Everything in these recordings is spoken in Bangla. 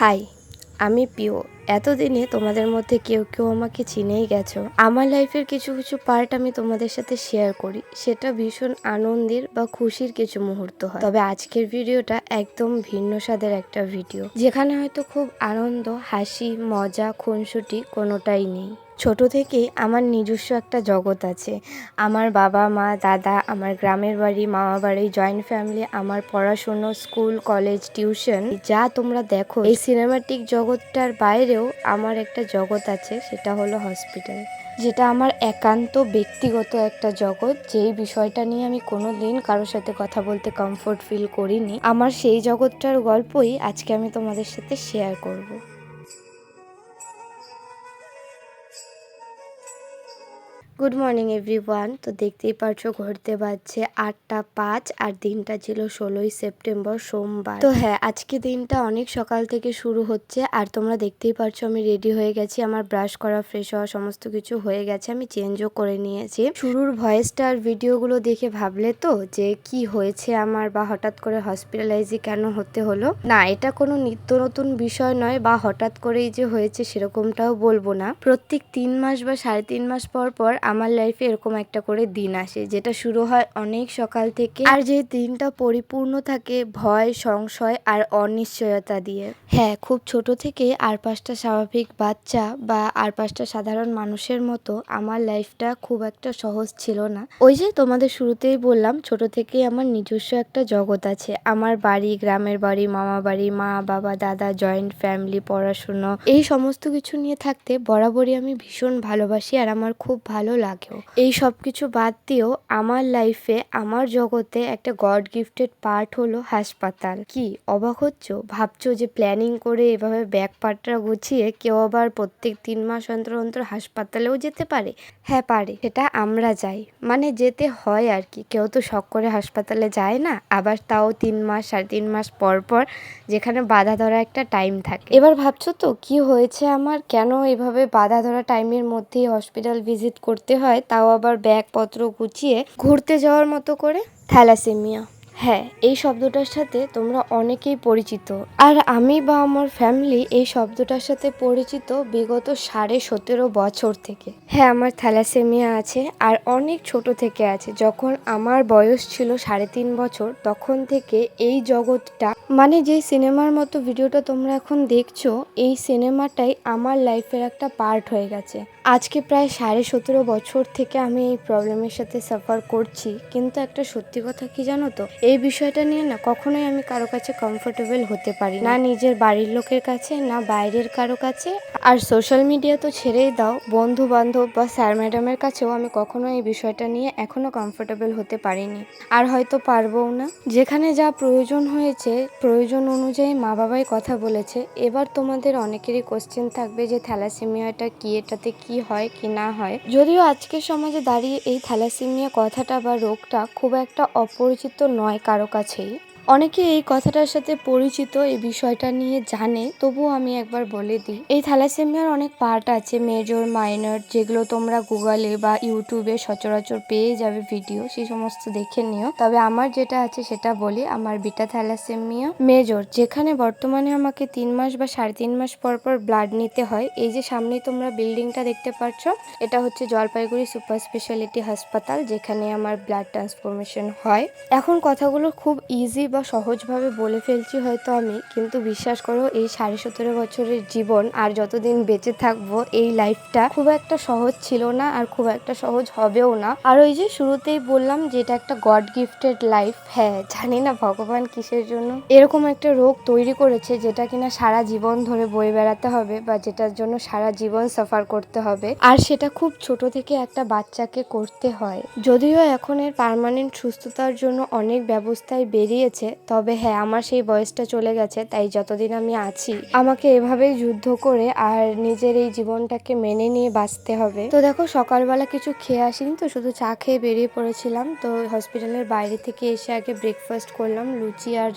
হাই, আমি পিও। এতদিনে তোমাদের মধ্যে কেউ কেউ আমাকে চিনেই গেছো। আমার লাইফের কিছু কিছু পার্ট আমি তোমাদের সাথে শেয়ার করি। সেটা ভীষণ আনন্দের বা খুশির কিছু মুহূর্ত হয়। তবে আজকের ভিডিওটা একদম ভিন্ন স্বাদের একটা ভিডিও। যেখানে হয়তো খুব আনন্দ, হাসি, মজা, খুনসুটি কোনোটাই নেই। ছোট থেকেই আমার নিজস্ব একটা জগৎ আছে। আমার বাবা, মা, দাদা, আমার গ্রামের বাড়ি, মামা বাড়ি জয়েন্ট ফ্যামিলি আমার পড়াশুনো স্কুল কলেজ টিউশন যা তোমরা দেখো, এই সিনেমাটিক জগৎটার বাইরেও আমার একটা জগৎ আছে, সেটা হলো হসপিটাল যেটা আমার একান্ত ব্যক্তিগত একটা জগৎ, যেই বিষয়টা নিয়ে আমি কোনো দিন কারোর সাথে কথা বলতে কমফোর্ট ফিল করিনি। আমার সেই জগৎটার গল্পই আজকে আমি তোমাদের সাথে শেয়ার করব। গুড মর্নিং এভরিওয়ান তো দেখতেই পারছ ঘুরতে বাজছে আটটা পাঁচ আর দিনটা ছিল ষোলোই সেপ্টেম্বর, সোমবার। তো হ্যাঁ আজকে দিনটা অনেক সকাল থেকে শুরু হচ্ছে আর তোমরা দেখতেই পারছ, আমি রেডি হয়ে গেছি। আমার ব্রাশ করা ফ্রেশ হওয়া সমস্ত কিছু হয়ে গেছে, আমি চেঞ্জও করে নিয়েছি। শুরুর ভয়েসটা আর ভিডিওগুলো দেখে ভাবলে তো যে কি হয়েছে আমার বা হঠাৎ করে হসপিটালাইজি কেন হতে হলো? না, এটা কোনো নিত্য নতুন বিষয় নয় বা হঠাৎ করেই যে হয়েছে সেরকমটাও বলব না। প্রত্যেক তিন মাস বা সাড়ে তিন মাস পর পর আমার লাইফে এরকম একটা করে দিন আসে, যেটা শুরু হয় অনেক সকাল থেকে। আর যে দিনটা পরিপূর্ণ থাকে, ভয়, সংশয় আর অনিশ্চয়তা দিয়ে। হ্যাঁ খুব ছোট থেকে আর পাঁচটা স্বাভাবিক বাচ্চা বা আর পাঁচটা সাধারণ মানুষের মতো আমার লাইফটা খুব একটা সহজ ছিল না। ওই যে তোমাদের শুরুতেই বললাম, ছোট থেকেই আমার নিজস্ব একটা জগৎ আছে। আমার বাড়ি, গ্রামের বাড়ি, মামা বাড়ি, মা, বাবা, দাদা জয়েন্ট ফ্যামিলি পড়াশুনো, এই সমস্ত কিছু নিয়ে থাকতে বরাবরই আমি ভীষণ ভালোবাসি আর আমার খুব ভালো লাগেও। এই সব কিছু বাদ দিয়েও আমার লাইফে আমার জগতে একটা গড গিফটেড পার্ট হলো হাসপাতাল। কি, অবাক হচ্ছ? ভাবছ যে প্ল্যানিং করে এভাবে ব্যাগ পাটরা গুছিয়ে কেউ আবার প্রত্যেক তিন মাস অন্তর অন্তর হাসপাতালেও যেতে পারে? হ্যাঁ পারে। সেটা আমরা যাই। মানে যেতে হয় আর কি। কেউ তো শখ করে হাসপাতালে যায় না। আবার তাও তিন মাস, সাড়ে তিন মাস পর পর যেখানে বাধা ধরা একটা টাইম থাকে। এবার ভাবছ তো, কি হয়েছে আমার? কেন এভাবে বাধা ধরা টাইমের মধ্যেই হসপিটাল ভিজিট করতে হয় তাও আবার ব্যাগপত্র গুছিয়ে ঘুরতে যাওয়ার মতো করে থ্যালাসেমিয়া। হ্যাঁ এই শব্দটার সাথে তোমরা অনেকেই পরিচিত। আর আমি বা আমার ফ্যামিলি এই শব্দটার সাথে পরিচিত বিগত সাড়ে সতেরো বছর থেকে। হ্যাঁ আমার থ্যালাসেমিয়া আছে আর অনেক ছোট থেকে আছে। যখন আমার বয়স ছিল সাড়ে তিন বছর, তখন থেকে এই জগৎটা মানে যেই সিনেমার মতো ভিডিওটা তোমরা এখন দেখছ, এই সিনেমাটাই আমার লাইফের একটা পার্ট হয়ে গেছে। আজকে প্রায় সাড়ে সতেরো বছর থেকে আমি এই প্রবলেমের সাথে সাফার করছি। কিন্তু একটা সত্যি কথা কি জানো তো? এই বিষয়টা নিয়ে না কখনোই আমি কারও কাছে কমফোর্টেবল হতে পারি না। নিজের বাড়ির লোকের কাছে, না বাইরের কারও কাছে। আর সোশ্যাল মিডিয়া তো ছেড়েই দাও। বন্ধু বান্ধব বা স্যার ম্যাডামের কাছেও আমি কখনো এই বিষয়টা নিয়ে এখনও কমফোর্টেবল হতে পারিনি। আর হয়তো পারবও না। যেখানে যা প্রয়োজন হয়েছে, প্রয়োজন অনুযায়ী মা বাবাই কথা বলেছে। এবার তোমাদের অনেকেরই কোশ্চেন থাকবে যে থ্যালাসেমিয়াটা কি? এটাতে কি হয় কি না হয়? যদিও আজকের সমাজে দাঁড়িয়ে এই থ্যালাসেমিয়া কথাটা বা রোগটা খুব একটা অপরিচিত নয়। কারও কাছেই। অনেকে এই কথাটার সাথে পরিচিত এই বিষয়টা নিয়ে জানে, তবুও আমি একবার বলে দিই। এই থ্যালাসেমিয়ার অনেক পার্ট আছে মেজর মাইনর যেগুলো তোমরা গুগলে বা ইউটিউবে সচরাচর পেয়ে যাবে ভিডিও সেই সমস্ত দেখে নিও। তবে আমার যেটা আছে সেটা বলি, আমার বিটা থ্যালাসেমিয়া মেজর যেখানে বর্তমানে আমাকে তিন মাস বা সাড়ে তিন মাস পর পর ব্লাড নিতে হয়। এই যে সামনেই তোমরা বিল্ডিংটা দেখতে পাচ্ছ, এটা হচ্ছে জলপাইগুড়ি সুপার স্পেশালিটি হাসপাতাল, যেখানে আমার ব্লাড ট্রান্সফরমেশন হয়। এখন কথাগুলো খুব ইজি বা সহজভাবে বলে ফেলছি হয়তো আমি, কিন্তু বিশ্বাস করো, এই সাড়ে সতেরো বছরের জীবন আর যতদিন বেঁচে থাকব, এই লাইফটা খুব একটা সহজ ছিল না আর খুব একটা সহজ হবেও না। আর ওই যে শুরুতেই বললাম যে এটা একটা গড গিফটেড লাইফ হ্যাঁ জানি না ভগবান কিসের জন্য। এরকম একটা রোগ তৈরি করেছে যেটা কিনা সারা জীবন ধরে বয়ে বেড়াতে হবে বা যেটার জন্য সারা জীবন সাফার করতে হবে। আর সেটা খুব ছোট থেকে একটা বাচ্চাকে করতে হয়। যদিও এখন এর পার্মানেন্ট সুস্থতার জন্য অনেক ব্যবস্থায় বেরিয়েছে তবে হ্যাঁ আমার সেই বয়সটা চলে গেছে, তাই যতদিন আমি আছি, আমাকে এভাবেই যুদ্ধ করে আর নিজের এই জীবনটাকে মেনে নিয়ে বাঁচতে হবে। তো দেখো, সকালবেলা কিছু খেয়ে আসিনি তো, শুধু চা খেয়ে বেরিয়ে পড়েছিলাম। তো হসপিটালের বাইরে থেকে এসে আগে ব্রেকফাস্ট করলাম, লুচি আর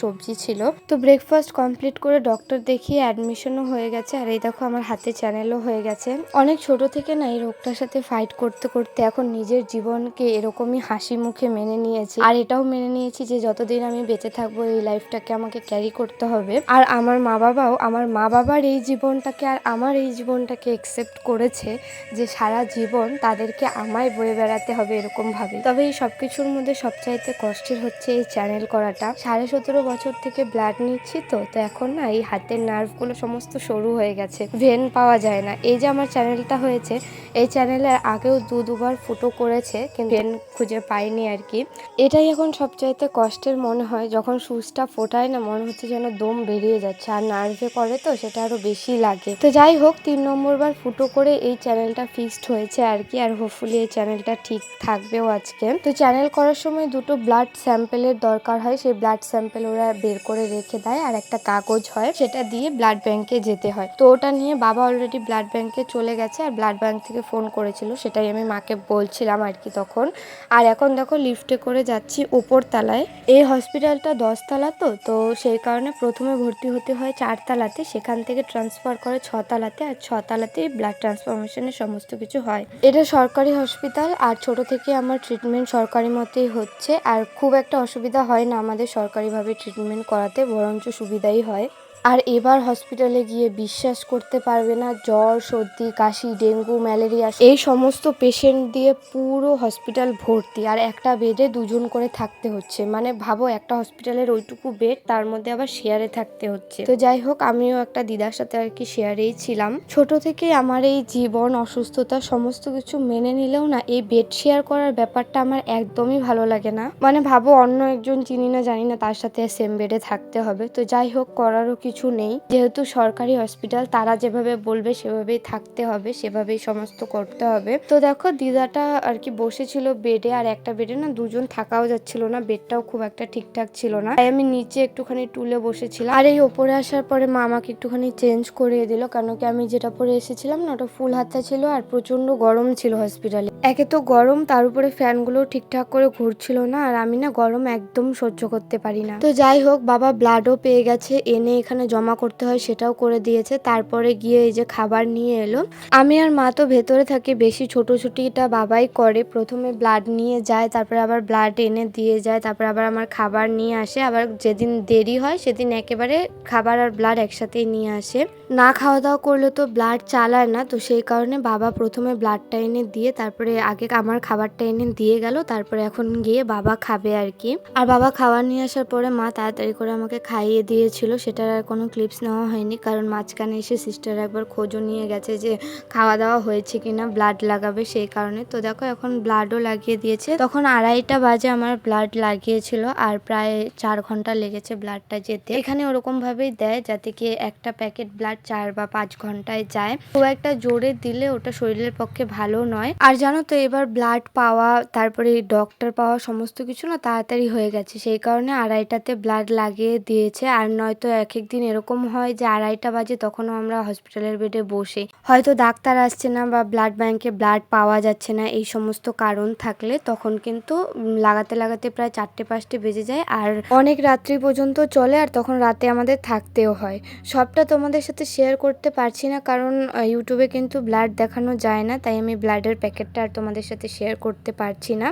সবজি ছিল। তো ব্রেকফাস্ট কমপ্লিট করে ডক্টর দেখিয়ে অ্যাডমিশনও হয়ে গেছে, আর এই দেখো, আমার হাতে চ্যানেলও হয়ে গেছে। অনেক ছোট থেকে না, এই রোগটার সাথে ফাইট করতে করতে এখন নিজের জীবনকে এরকমই হাসি মুখে মেনে নিয়েছি। আর এটাও মেনে নিয়েছি যে যতদিন দিন আমি বেঁচে থাকব, এই লাইফটাকে আমাকে ক্যারি করতে হবে। আর আমার মা বাবাও, আমার মা বাবার এই জীবনটাকে আর আমার এই জীবনটাকে একসেপ্ট করেছে যে সারা জীবন তাদেরকে আমায় বয়ে বেড়াতে হবে এরকম ভাবে। তবে এই সব কিছুর মধ্যে সবচাইতে কষ্টের হচ্ছে এই চ্যানেল করাটা। সাড়ে সতেরো বছর থেকে ব্লাড নিচ্ছি তো তো এখন না এই হাতের নার্ভগুলো সমস্ত সরু হয়ে গেছে ভেন পাওয়া যায় না। এই যে আমার চ্যানেলটা হয়েছে, এই চ্যানেলে আগেও দু দুবার ফুটো করেছে, কিন্তু ভেন খুঁজে পাইনি আর কি। এটাই এখন সবচাইতে কষ্টের মনে হয়, যখন সুচটা ফোটায় না, মনে হচ্ছে যেন দম বেরিয়ে যাচ্ছে। আর নার্ভে করে তো, সেটা আরও বেশি লাগে। তো যাই হোক, তিন নম্বর বার ফুটো করে এই চ্যানেলটা ফিক্সড হয়েছে আর কি, আর হোপফুলি এই চ্যানেলটা ঠিক থাকবেও আজকে। তো চ্যানেল করার সময় দুটো ব্লাড স্যাম্পেলের দরকার হয়। সেই ব্লাড স্যাম্পেল ওরা বের করে রেখে দেয়। আর একটা কাগজ হয়, সেটা দিয়ে ব্লাড ব্যাংকে যেতে হয়। তো ওটা নিয়ে বাবা অলরেডি ব্লাড ব্যাংকে চলে গেছে, আর ব্লাড ব্যাংক থেকে ফোন করেছিল। সেটাই আমি মাকে বলছিলাম আর কি তখন। আর এখন দেখো লিফটে করে যাচ্ছি উপর তলায় এই হসপিটালটা দশতলা তো তো সেই কারণে প্রথমে ভর্তি হতে হয় চারতলাতে। সেখান থেকে ট্রান্সফার করে ছতলাতে আর ছতলাতেই ব্লাড ট্রান্সফরমেশনের সমস্ত কিছু হয়। এটা সরকারি হসপিটাল আর ছোট থেকে আমার ট্রিটমেন্ট সরকারি মতেই হচ্ছে। আর খুব একটা অসুবিধা হয় না আমাদের সরকারিভাবে ট্রিটমেন্ট করাতে, বরঞ্চ সুবিধাই হয়। আর এবার হসপিটালে গিয়ে বিশ্বাস করতে পারবে না, জ্বর, সর্দি, কাশি, ডেঙ্গু, ম্যালেরিয়া, এই সমস্ত পেশেন্ট দিয়ে পুরো হসপিটাল ভর্তি। আর একটা বেডে দুজন করে থাকতে হচ্ছে। মানে ভাবো, একটা হসপিটালের ওইটুকু বেড তার মধ্যে আবার শেয়ারে থাকতে হচ্ছে। তো যাই হোক, আমিও একটা দিদার সাথে আর কি শেয়ারেই ছিলাম। ছোট থেকে আমার এই জীবন, অসুস্থতা, সমস্ত কিছু মেনে নিলেও না, এই বেড শেয়ার করার ব্যাপারটা আমার একদমই ভালো লাগে না। মানে ভাবো, অন্য একজন চিনি না জানি না, তার সাথে সেম বেডে থাকতে হবে। তো যাই হোক, করারও কিছু নেই। যেহেতু সরকারি হসপিটাল, তারা যেভাবে বলবে সেভাবেই থাকতে হবে, সেভাবেই সমস্ত করতে হবে। তো দেখো, দিদাটা আর কি বসেছিল বেডে আর একটা বেডে না দুজন থাকাও যাচ্ছিল না বেডটাও খুব একটা ঠিকঠাক ছিল না। তাই আমি নিচে একটুখানি টুলে বসেছিলাম। আর এই ওপরে আসার পরে মা আমাকে একটুখানি চেঞ্জ করিয়ে দিল কেন কি আমি যেটা পরে এসেছিলাম না, ওটা ফুল হাতা ছিল আর প্রচণ্ড গরম ছিল হসপিটালে একে তো গরম, তার উপরে ফ্যানগুলো ঠিকঠাক করে ঘুরছিল না, আর আমি না গরম একদম সহ্য করতে পারি না। তো যাই হোক, বাবা ব্লাডও পেয়ে গেছে, এনে এখানে জমা করতে হয় সেটাও করে দিয়েছে। তারপরে গিয়ে এই যে খাবার নিয়ে এলো। আমি আর মা তো ভেতরে থাকি, বেশি ছোটোছুটিটা বাবাই করে। প্রথমে ব্লাড নিয়ে যায়, তারপরে আবার ব্লাড এনে দিয়ে যায়, তারপরে আবার আমার খাবার নিয়ে আসে। আবার যেদিন দেরি হয়, সেদিন একেবারে খাবার আর ব্লাড একসাথেই নিয়ে আসে। না খাওয়া দাওয়া করলে তো ব্লাড চালায় না, তো সেই কারণে বাবা প্রথমে ব্লাডটা এনে দিয়ে, তারপরে আগে আমার খাবারটা এনে দিয়ে গেল। তারপরে এখন গিয়ে বাবা খাবে আর কি। আর বাবা খাবার নিয়ে আসার পরে মা তাড়াতাড়ি করে আমাকে খাইয়ে দিয়েছিল সেটার আর কোনো ক্লিপস নেওয়া হয়নি। কারণ মাঝখানে এসে সিস্টার একবার খোঁজও নিয়ে গেছে যে খাওয়া দাওয়া হয়েছে কিনা ব্লাড লাগাবে সেই কারণে। তো দেখো এখন ব্লাডও লাগিয়ে দিয়েছে। তখন আড়াইটা বাজে আমার ব্লাড লাগিয়েছিল আর প্রায় চার ঘণ্টা লেগেছে ব্লাডটা যেতে। এখানে ওরকমভাবেই দেয় যাতে কি একটা প্যাকেট ব্লাড চার বা পাঁচ ঘন্টায় যায়। খুব একটা জোরে দিলে ওটা শরীরের পক্ষে ভালো নয়। আর জানো তো এবার ব্লাড পাওয়া, তারপরে ডক্টর পাওয়া সমস্ত কিছু না তাড়াতাড়ি হয়ে গেছে। সেই কারণে আড়াইটাতে ব্লাড লাগিয়ে দিয়েছে। আর নয়তো এক এক দিন এরকম হয় যে আড়াইটা বাজে তখনও আমরা হসপিটালের বেডে বসে। হয়তো ডাক্তার আসছে না বা ব্লাড ব্যাংকে ব্লাড পাওয়া যাচ্ছে না, এই সমস্ত কারণ থাকলে তখন কিন্তু লাগাতে লাগাতে প্রায় চারটে পাঁচটে বেজে যায়। আর অনেক রাত্রি পর্যন্ত চলে আর তখন রাতে আমাদের থাকতেও হয়। সবটা তোমাদের সাথে শেয়ার করতে পারছি না কারণ ইউটিউবে কিন্তু ব্লাড দেখানো যায় না, তাই আমি ব্লাডের প্যাকেটটা আর তোমাদের সাথে শেয়ার করতে পারছি না।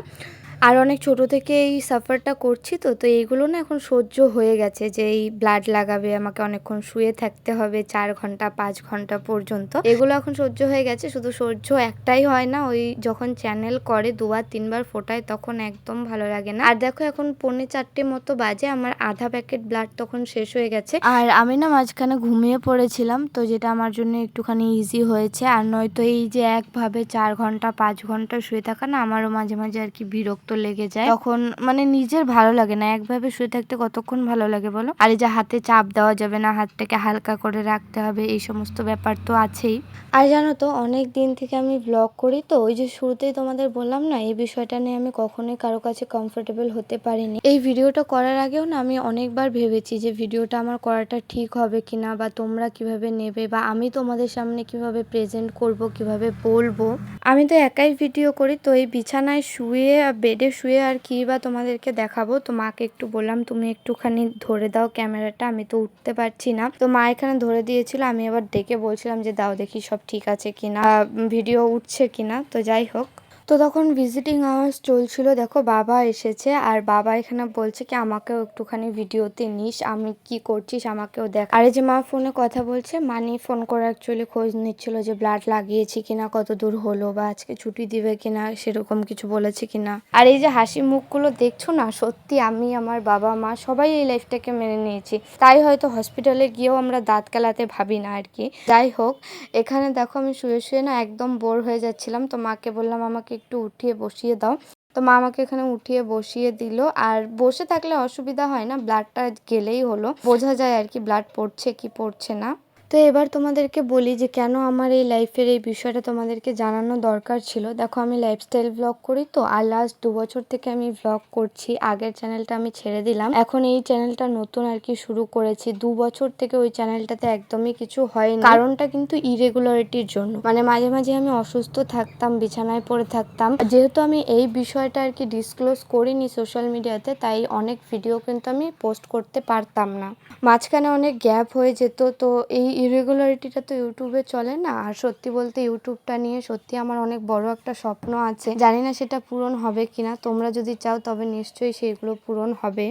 আর অনেক ছোট থেকে এই সাফারটা করছি তো তো এইগুলো না এখন সহ্য হয়ে গেছে যে এই ব্লাড লাগাবে, আমাকে অনেকক্ষণ শুয়ে থাকতে হবে চার ঘণ্টা, পাঁচ ঘণ্টা পর্যন্ত। এগুলো এখন সহ্য হয়ে গেছে, শুধু সহ্য একটাই হয় না, ওই যখন চ্যানেল করে দুবার, তিনবার ফোটায় তখন একদম ভালো লাগে না। আর দেখো এখন পৌনে চারটে মতো বাজে, আমার আধা প্যাকেট ব্লাড তখন শেষ হয়ে গেছে। আর আমি না মাঝখানে ঘুমিয়ে পড়েছিলাম, তো যেটা আমার জন্য একটুখানি ইজি হয়েছে। আর নয়তো এই যে একভাবে চার ঘণ্টা, পাঁচ ঘণ্টা শুয়ে থাকা না, আমারও মাঝে মাঝে আর কি বিরক্ত লেগে যায়। তখন মানে নিজের ভালো লাগে না একভাবে শুয়ে থাকতে কতক্ষণ ভালো লাগে বলো? আর এই যে হাতে চাপ দেওয়া যাবে না হাতটাকে হালকা করে রাখতে হবে এই সমস্ত ব্যাপার তো আছেই। আর জানো তো অনেক দিন থেকে আমি ব্লগ করি তো ওই যে শুরুতেই তোমাদের বললাম না এই বিষয়টা নিয়ে আমি কখনোই কারও কাছে কমফোর্টেবল হতে পারিনি। এই ভিডিওটা করার আগেও না আমি অনেকবার ভেবেছি যে ভিডিওটা আমার করাটা ঠিক হবে কিনা বা তোমরা কীভাবে নেবে বা আমি তোমাদের সামনে কীভাবে প্রেজেন্ট করব কীভাবে বলব। আমি তো একাই ভিডিও করি তো এই বিছানায় শুয়ে বেডে শুয়ে আর কি বা তোমাদেরকে দেখাবো। তো মাকে একটু বললাম, তুমি একটুখানি ধরে দাও ক্যামেরাটা, আমি তো উঠতে পারছি না। তো মা এখানে ধরে দিয়েছিল, আমি আবার ডেকে বলছিলাম যে, দাও দেখি সব ঠিক আছে কিনা ভিডিও উঠছে কিনা। তো যাই হোক। তো তখন ভিজিটিং আওয়ার্স চলছিল। দেখো, বাবা এসেছে আর বাবা এখানে বলছে কি, আমাকেও একটুখানি ভিডিওতে নিস, আমি কি করছিস আমাকেও দেখ। আর যে মা ফোনে কথা বলছে, মানি ফোন করে অ্যাকচুয়ালি খোঁজ নিচ্ছিল যে ব্লাড লাগিয়েছি কিনা, কত দূর হলো বা আজকে ছুটি দিবে কিনা, সেরকম কিছু বলেছে কিনা। আর এই যে হাসি মুখগুলো দেখছ না, সত্যি আমি, আমার বাবা, মা সবাই এই লাইফটাকে মেনে নিয়েছি। তাই হয়তো হসপিটালে গিয়েও আমরা দাঁত কালাতে ভাবি না আর কি। যাই হোক, এখানে দেখো আমি শুয়ে শুয়ে না একদম বোর হয়ে যাচ্ছিলাম। তো মাকে বললাম, আমাকে একটু উঠিয়ে বসিয়ে দাও। তো মা আমাকে এখানে উঠিয়ে বসিয়ে দিল। আর বসে থাকলে অসুবিধা হয় না ব্লাডটা গেলেই হলো। বোঝা যায় আর কি ব্লাড পড়ছে কি পড়ছে না। তো এবার তোমাদেরকে বলি যে কেন আমার এই লাইফের এই বিষয়টা তোমাদেরকে জানানো দরকার ছিল। দেখো, আমি লাইফস্টাইল ব্লগ করি তো, আর লাস্ট দু বছর থেকে আমি ব্লগ করছি। আগের চ্যানেলটা আমি ছেড়ে দিলাম। এখন এই চ্যানেলটা নতুন আর কি শুরু করেছি। দু বছর থেকে ওই চ্যানেলটাতে একদমই কিছু হয়নি। কারণটা কিন্তু ইরেগুলারিটির জন্য। মানে মাঝে মাঝে আমি অসুস্থ থাকতাম, বিছানায় পড়ে থাকতাম। যেহেতু আমি এই বিষয়টা আর কি ডিসক্লোজ করিনি সোশ্যাল মিডিয়াতে তাই অনেক ভিডিও কিন্তু আমি পোস্ট করতে পারতাম না। মাঝখানে অনেক গ্যাপ হয়ে যেত, তো এই ইরেগুলারিটিটা তো ইউটিউবে চলে না। আর সত্যি বলতে ইউটিউবটা নিয়ে সত্যি আমার অনেক বড় একটা স্বপ্ন আছে। জানি না সেটা পূরণ হবে কিনা, তোমরা যদি চাও তবে নিশ্চয়ই সেগুলো পূরণ হবে।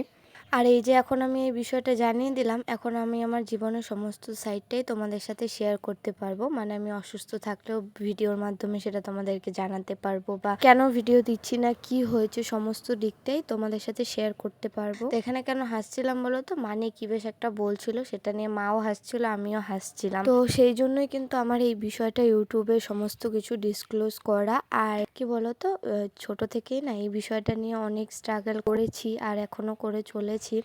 আর এই যে এখন আমি এই বিষয়টা জানিয়ে দিলাম এখন আমি আমার জীবনের সমস্ত সাইডটাই তোমাদের সাথে শেয়ার করতে পারব। মানে আমি অসুস্থ থাকলেও ভিডিওর মাধ্যমে সেটা তোমাদেরকে জানাতে পারব বা কেন ভিডিও দিচ্ছি না কি হয়েছে সমস্ত দিকটাই তোমাদের সাথে শেয়ার করতে পারব। তো এখানে কেন হাসছিলাম বলো তো? মানে কি বেশ একটা বলছিল সেটা নিয়ে মাও হাসছিল আমিও হাসছিলাম। তো সেই জন্যই কিন্তু আমার এই বিষয়টা ইউটিউবে সমস্ত কিছু ডিসক্লোজ করা। আর কি বলতো আহ, ছোট থেকেই না এই বিষয়টা নিয়ে অনেক স্ট্রাগল করেছি আর এখনও করে চলেছি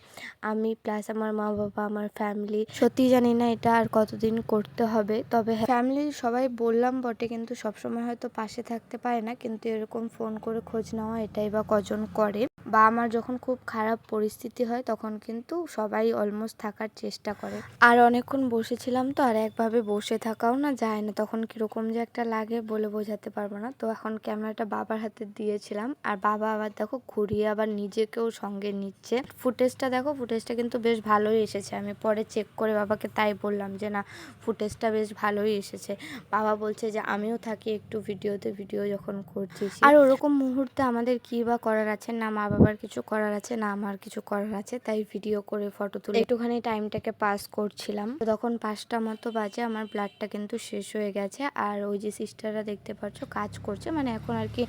আমি প্লাস আমার মা, বাবা, আমার ফ্যামিলি সত্যি জানি না এটা আর কতদিন করতে হবে। তবে ফ্যামিলি সবাই বললাম বটে, কিন্তু সবসময় হয়তো পাশে থাকতে পারে না, কিন্তু এরকম ফোন করে খোঁজ নেওয়া এটাই বা কজন করে। বা আমার যখন খুব খারাপ পরিস্থিতি হয় তখন কিন্তু সবাই অলমোস্ট থাকার চেষ্টা করে। আর অনেকক্ষণ বসেছিলাম তো আর একভাবে বসে থাকাও না যায় না। তখন কীরকম যে একটা লাগে বলে বোঝাতে পারব না। তো এখন ক্যামেরাটা বাবার হাতে দিয়েছিলাম। আর বাবা আবার দেখো ঘুরিয়ে আবার নিজেকেও সঙ্গে নিচ্ছে। ফুটেজটা দেখো ফুটেজটা কিন্তু বেশ ভালোই এসেছে। আমি পরে চেক করে বাবাকে তাই বললাম যে না ফুটেজটা বেশ ভালোই এসেছে। বাবা বলছে যে আমিও থাকি একটু ভিডিওতে ভিডিও যখন করছিস আর ওরকম মুহূর্তে আমাদের কী বা করার আছে? না মা বাবার কিছু করার আছে, না আমার কিছু করার আছে, তাই ভিডিও করে ফটো তুলে একটুখানি টাইমটাকে পাস করছিলাম। তখন পাঁচটা মতো বাজে, আমার ব্লাডটা কিন্তু শেষ হয়ে গেছে। আর ওই যে সিস্টাররা দেখতে পাচ্ছ, কাজ করছে। মানে এখন আর কি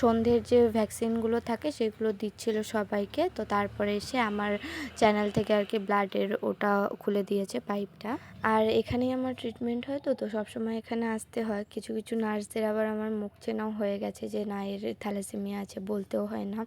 সন্ধ্যের যে ভ্যাকসিনগুলো থাকে, সেগুলো দিচ্ছিল সবাইকে। তো তারপরে এসে আমার চ্যানেল থেকে আর কি ব্লাডের ওটা খুলে দিয়েছে পাইপটা আর এখানেই আমার ট্রিটমেন্ট হয় তো তো সবসময় এখানে আসতে হয়। কিছু কিছু নার্সদের আবার আমার মুখ চেনাও হয়ে গেছে যে, না, এর থ্যালাসেমিয়া আছে, বলতেও হয় না।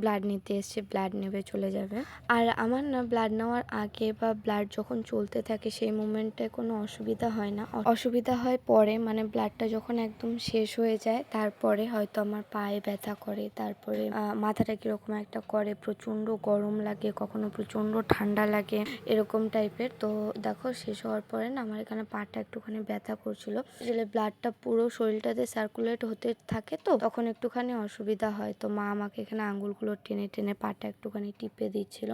ব্লাড নিতে এসছে ব্লাড নেবে, চলে যাবে। আর আমার না ব্লাড নেওয়ার আগে বা ব্লাড যখন চলতে থাকে, সেই মুমেন্টটায় কোনো অসুবিধা হয় না। অসুবিধা হয় পরে মানে ব্লাডটা যখন একদম শেষ হয়ে যায়, তারপরে হয়তো আমার পায়ে ব্যথা করে, তারপরে মাথাটা কীরকম একটা করে, প্রচণ্ড গরম লাগে, কখনো প্রচণ্ড ঠান্ডা লাগে, এরকম টাইপের তো দেখো, শেষ হওয়ার পরে না আমার এখানে পাটা একটুখানি ব্যথা করছিল। আসলে ব্লাডটা পুরো শরীরটাতে সার্কুলেট হতে থাকে তো, তখন একটুখানি অসুবিধা হয়। তো মা আমাকে এখানে আঙ্গুলগুলো টেনে টেনে পাটা একটুখানি টিপে দিচ্ছিল।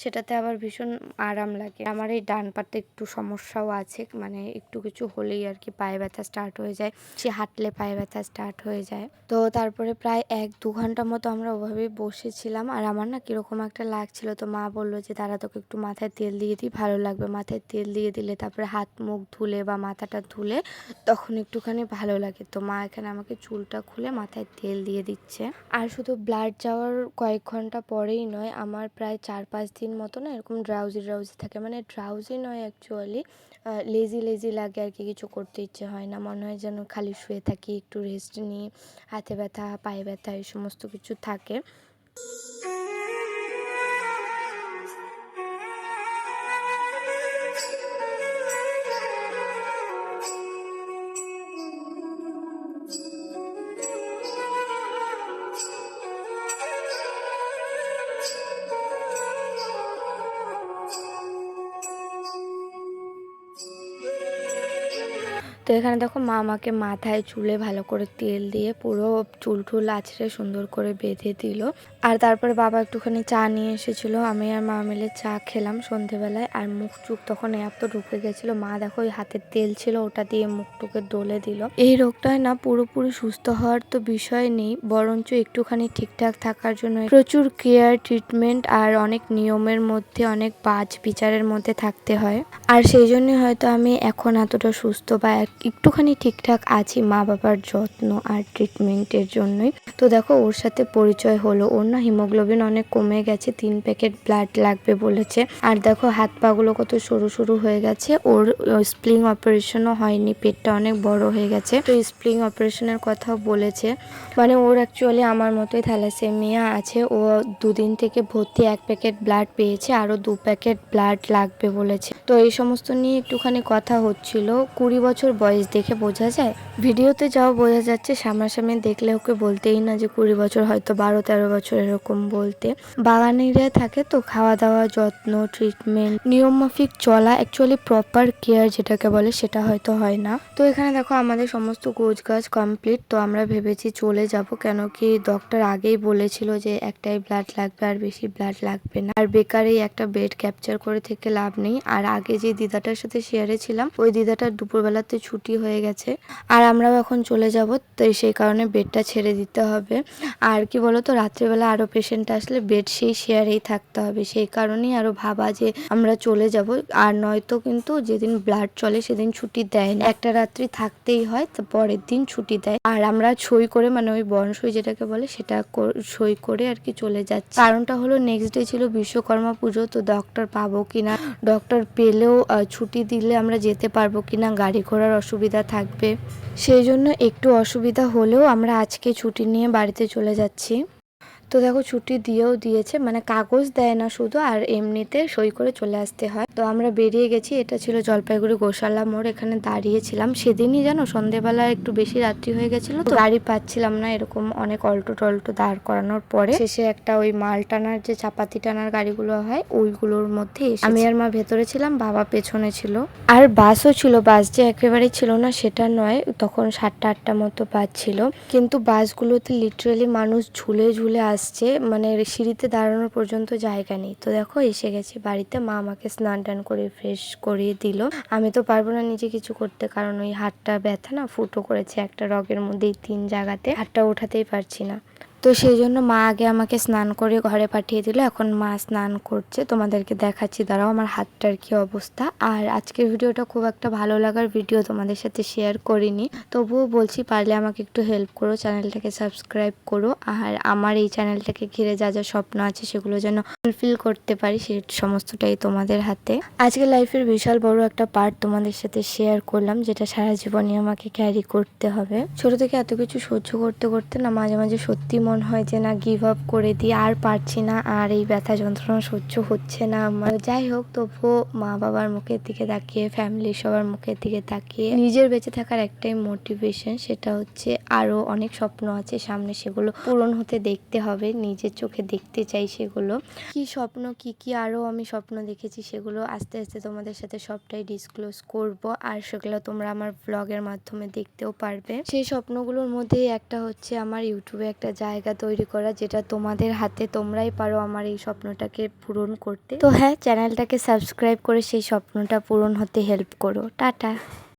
সেটাতে আবার ভীষণ আরাম লাগে। আমার এই ডান পাতে একটু সমস্যাও আছে মানে একটু কিছু হলেই আর কি পায়ে ব্যথা স্টার্ট হয়ে যায়। সে হাঁটলে পায়ে ব্যথা স্টার্ট হয়ে যায়। তো তারপরে প্রায় এক দু ঘণ্টা মতো আমরা ওভাবেই বসেছিলাম। আর আমার না কীরকম একটা লাগছিল, তো মা বলল যে তারা তোকে একটু মাথায় তেল দিয়ে দিই, ভালো লাগবে। মাথায় তেল দিয়ে দিলে তারপরে হাত মুখ ধুলে বা মাথাটা ধুলে তখন একটুখানি ভালো লাগে। তো মা এখানে আমাকে চুলটা খুলে মাথায় তেল দিয়ে দিচ্ছে। আর শুধু ব্লাড যাওয়ার কয়েক ঘণ্টা পরেই নয়, আমার প্রায় চার পাঁচ দিন মতো না এরকম ড্রাউজি ড্রাউজি থাকে। মানে ড্রাউজি নয় অ্যাকচুয়ালি লেজি লেজি লাগে আর কি, কিছু করতে ইচ্ছে হয় না। মনে হয় যেন খালি শুয়ে থাকি, একটু রেস্ট নিই, হাতে ব্যথা, পায়ে ব্যথা, এই সমস্ত কিছু থাকে। তো এখানে দেখো মা আমাকে মাথায় চুলে ভালো করে তেল দিয়ে পুরো চুল টুল আছড়ে সুন্দর করে বেঁধে দিল। আর তারপরে বাবা একটুখানি চা নিয়ে এসেছিল। আমি আর মা মিলে চা খেলাম সন্ধেবেলায়। আর মুখ চুখ তখন এত ঢুকে গেছিল। মা দেখো ওই হাতের তেল ছিল, ওটা দিয়ে মুখটুকে দোলে দিল। এই রোগটায় না পুরোপুরি সুস্থ হওয়ার তো বিষয় নেই, বরঞ্চ একটুখানি ঠিকঠাক থাকার জন্য প্রচুর কেয়ার, ট্রিটমেন্ট আর অনেক নিয়মের মধ্যে, অনেক বাজ বিচারের মধ্যে থাকতে হয়। আর সেই জন্যই হয়তো আমি এখন এতটা সুস্থ বা একটুখানি ঠিকঠাক আছি মা বাবার যত্ন আর ট্রিটমেন্টের জন্যই। তো দেখো, ওর সাথে পরিচয় হলো। ওর না হিমোগ্লোবিন অনেক কমে গেছে, তিন প্যাকেট ব্লাড লাগবে বলেছে। আর দেখো, হাত পাগুলো কত সরু সরু হয়ে গেছে। ওর স্প্লিং অপারেশনও হয়নি, পেটটা অনেক বড় হয়ে গেছে। তো স্প্লিং অপারেশনের কথাও বলেছে। মানে ওর অ্যাকচুয়ালি আমার মতোই থ্যালাসেমিয়া আছে। ও দুদিন থেকে ভর্তি এক প্যাকেট ব্লাড পেয়েছে, আরও দু প্যাকেট ব্লাড লাগবে বলেছে। তো এই সমস্ত নিয়ে একটুখানি কথা হচ্ছিল। কুড়ি বছর বয়স দেখে বোঝা যায়? ভিডিওতে যাও বোঝা যাচ্ছে, সামনাসামনি দেখলে ওকে বলতেই না যে কুড়ি বছর, হয়তো বারো, তেরো বছর এরকম বলতে। বাগানিরা থাকে তো খাওয়া দাওয়া যত্ন ট্রিটমেন্ট নিয়ম মাফিক চলা অ্যাকচুয়ালি প্রপার কেয়ার যেটাকে বলে, সেটা হয়তো হয় না। তো এখানে দেখো, আমাদের সমস্ত গোছ গাছ কমপ্লিট তো আমরা ভেবেছি চলে যাব কেন কি ডক্টর আগেই বলেছিল যে একটাই ব্লাড লাগবে আর বেশি ব্লাড লাগবে না। আর বেকারেই একটা বেড ক্যাপচার করে থেকে লাভ নেই। আর আগে যে দিদাটার সাথে শেয়ারে ছিলাম, ওই দিদাটার দুপুরবেলাতে ছুটি হয়ে গেছে। আর আমরাও এখন চলে যাব তো সেই কারণে বেডটা ছেড়ে দিতে হবে। আর কি বলতো, রাত্রেবেলা আরও পেশেন্ট আসলে বেড সেই শেয়ারেই থাকতে হবে। সেই কারণেই আরও ভাবা যে আমরা চলে যাব। আর নয়তো কিন্তু যেদিন ব্লাড চলে সেদিন ছুটি দেয় না। একটা রাত্রি থাকতেই হয়, তো পরের দিন ছুটি দেয়। আর আমরা সই করে মানে ওই বনসই যেটাকে বলে, সেটা সই করে আর কি চলে যাচ্ছি। কারণটা হলো নেক্সট ডে ছিল বিশ্বকর্মা পুজো, তো ডক্টর পাবো কিনা? ডক্টর পেলেও ছুটি দিলে আমরা যেতে পারব কিনা? গাড়ি ঘোড়ার অসুবিধা থাকবে। সেই জন্য একটু অসুবিধা হলেও আমরা আজকে ছুটি নিয়ে বাড়িতে চলে যাচ্ছি। তো দেখো ছুটি দিয়েও দিয়েছে মানে কাগজ দেয় না শুধু, আর এমনিতে সই করে চলে আসতে হয়। তো আমরা বেরিয়ে গেছি, এটা ছিল জলপাইগুড়ি গোশালা মোড়, এখানে দাঁড়িয়েছিলাম। সেদিনই জানো, সন্ধেবেলা একটু বেশি রাত্রি হয়ে গেছিল, তো গাড়ি পাচ্ছিলাম না, এরকম অনেক অল্টো টল্টো দাঁড় করানোর পরে। শেষে একটা ওই মাল টানার যে চাপাতি টানার গাড়িগুলো হয়, ওইগুলোর মধ্যে আমি আর মা ভেতরে ছিলাম, বাবা পেছনে ছিল। আর বাসও ছিল, বাস যে একেবারে ছিল না, সেটা নয়, তখন সাতটা আটটা মতো বাস ছিল। কিন্তু বাসগুলোতে লিটারালি মানুষ ঝুলে ঝুলে আসছে মানে সিঁড়িতে দাঁড়ানোর পর্যন্ত জায়গা নেই। তো দেখো, এসে গেছি বাড়িতে, মা আমাকে স্নান টান করে ফ্রেশ করিয়ে দিল। আমি তো পারব না নিজে কিছু করতে, কারণ ওই হাতটা ব্যথা না, ফুটো করেছে একটা রগের মধ্যেই তিন জায়গাতে। হাতটা ওঠাতেই পারছি না। তো সেই জন্য মা আগে আমাকে স্নান করে ঘরে পাঠিয়ে দিল। এখন মা স্নান করছে। তোমাদেরকে দেখাচ্ছি। দাঁড়াও, আমার হাতটার কি অবস্থা। আর আজকের ভিডিওটা খুব একটা ভালো লাগার ভিডিও তোমাদের সাথে শেয়ার করিনি। তবুও বলছি, পারলে আমাকে একটু হেল্প করো চ্যানেলটাকে সাবস্ক্রাইব করো। আর আমার এই চ্যানেলটাকে ঘিরে যা যা স্বপ্ন আছে, সেগুলো যেন ফুলফিল করতে পারি, সে সমস্তটাই তোমাদের হাতে। আজকে লাইফের বিশাল বড় একটা পার্ট তোমাদের সাথে শেয়ার করলাম, যেটা সারা জীবনই আমাকে ক্যারি করতে হবে। ছোট থেকে এত কিছু সহ্য করতে করতে না মাঝে মাঝে সত্যি মনে হয় যে না গিভ আপ করে দিই আর পারছি না, আর এই ব্যথা যন্ত্রণা সহ্য হচ্ছে না আমার। যাই হোক, তবুও মা বাবার মুখের দিকে তাকিয়ে ফ্যামিলি সবার মুখের দিকে তাকিয়ে নিজের বেঁচে থাকার একটাই মোটিভেশন সেটা হচ্ছে আরও অনেক স্বপ্ন আছে সামনে সেগুলো পূরণ হতে দেখতে হবে, নিজের চোখে দেখতে চাই সেগুলো। কি স্বপ্ন, কি কি আরও আমি স্বপ্ন দেখেছি সেগুলো আস্তে আস্তে তোমাদের সাথে সবটাই ডিসক্লোজ করব, আর সেগুলো তোমরা আমার ব্লগের মাধ্যমে দেখতেও পারবে। সেই স্বপ্নগুলোর মধ্যেই একটা হচ্ছে আমার ইউটিউবে একটা জায়গা তৈরি করা যেটা তোমাদের হাতে তোমরাই পারো আমার এই স্বপ্নটাকে পূরণ করতে। তো হ্যাঁ চ্যানেলটাকে সাবস্ক্রাইব করে সেই স্বপ্নটা পূরণ হতে হেল্প করো। টাটা।